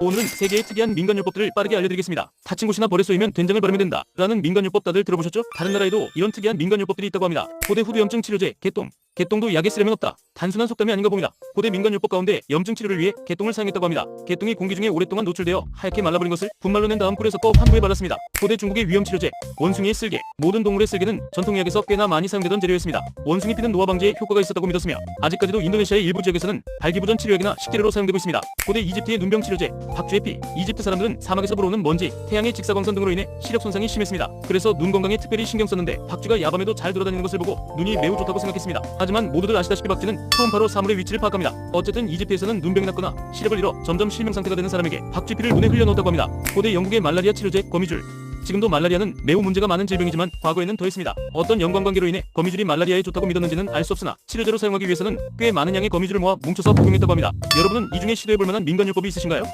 오늘은 세계의 특이한 민간요법들을 빠르게 알려드리겠습니다. 다친 곳이나 벌에 쏘이면 된장을 바르면 된다. 라는 민간요법 다들 들어보셨죠? 다른 나라에도 이런 특이한 민간요법들이 있다고 합니다. 고대 후두염증 치료제, 개똥. 개똥도 약에 쓰려면 없다. 단순한 속담이 아닌가 봅니다. 고대 민간요법 가운데 염증 치료를 위해 개똥을 사용했다고 합니다. 개똥이 공기 중에 오랫동안 노출되어 하얗게 말라버린 것을 분말로 낸 다음 꿀에 섞어 환부에 발랐습니다. 고대 중국의 위염 치료제, 원숭이의 쓸개. 모든 동물의 쓸개는 전통의학에서 꽤나 많이 사용되던 재료였습니다. 원숭이 피는 노화 방지에 효과가 있었다고 믿었으며 아직까지도 인도네시아의 일부 지역에서는 발기부전 치료약이나 식재료로 사용되고 있습니다. 고대 이집트의 눈병 치료제, 박쥐의 피. 이집트 사람들은 사막에서 불어오는 먼지, 태양의 직사광선 등으로 인해 시력 손상이 심했습니다. 그래서 눈 건강에 특별히 신경 썼는데 박쥐가 야밤에도 잘 돌아다니는 것을 보고 눈이 매우 좋다고 생각했습니다. 하지만 모두들 아시다시피 박쥐는 초음파로 사물의 위치를 파악합니다. 어쨌든 이집트에서는 눈병이 났거나 시력을 잃어 점점 실명 상태가 되는 사람에게 박쥐피를 눈에 흘려놓았다고 합니다. 고대 영국의 말라리아 치료제 거미줄. 지금도 말라리아는 매우 문제가 많은 질병이지만 과거에는 더했습니다. 어떤 연관관계로 인해 거미줄이 말라리아에 좋다고 믿었는지는 알 수 없으나 치료제로 사용하기 위해서는 꽤 많은 양의 거미줄을 모아 뭉쳐서 복용했다고 합니다. 여러분은 이 중에 시도해볼 만한 민간요법이 있으신가요?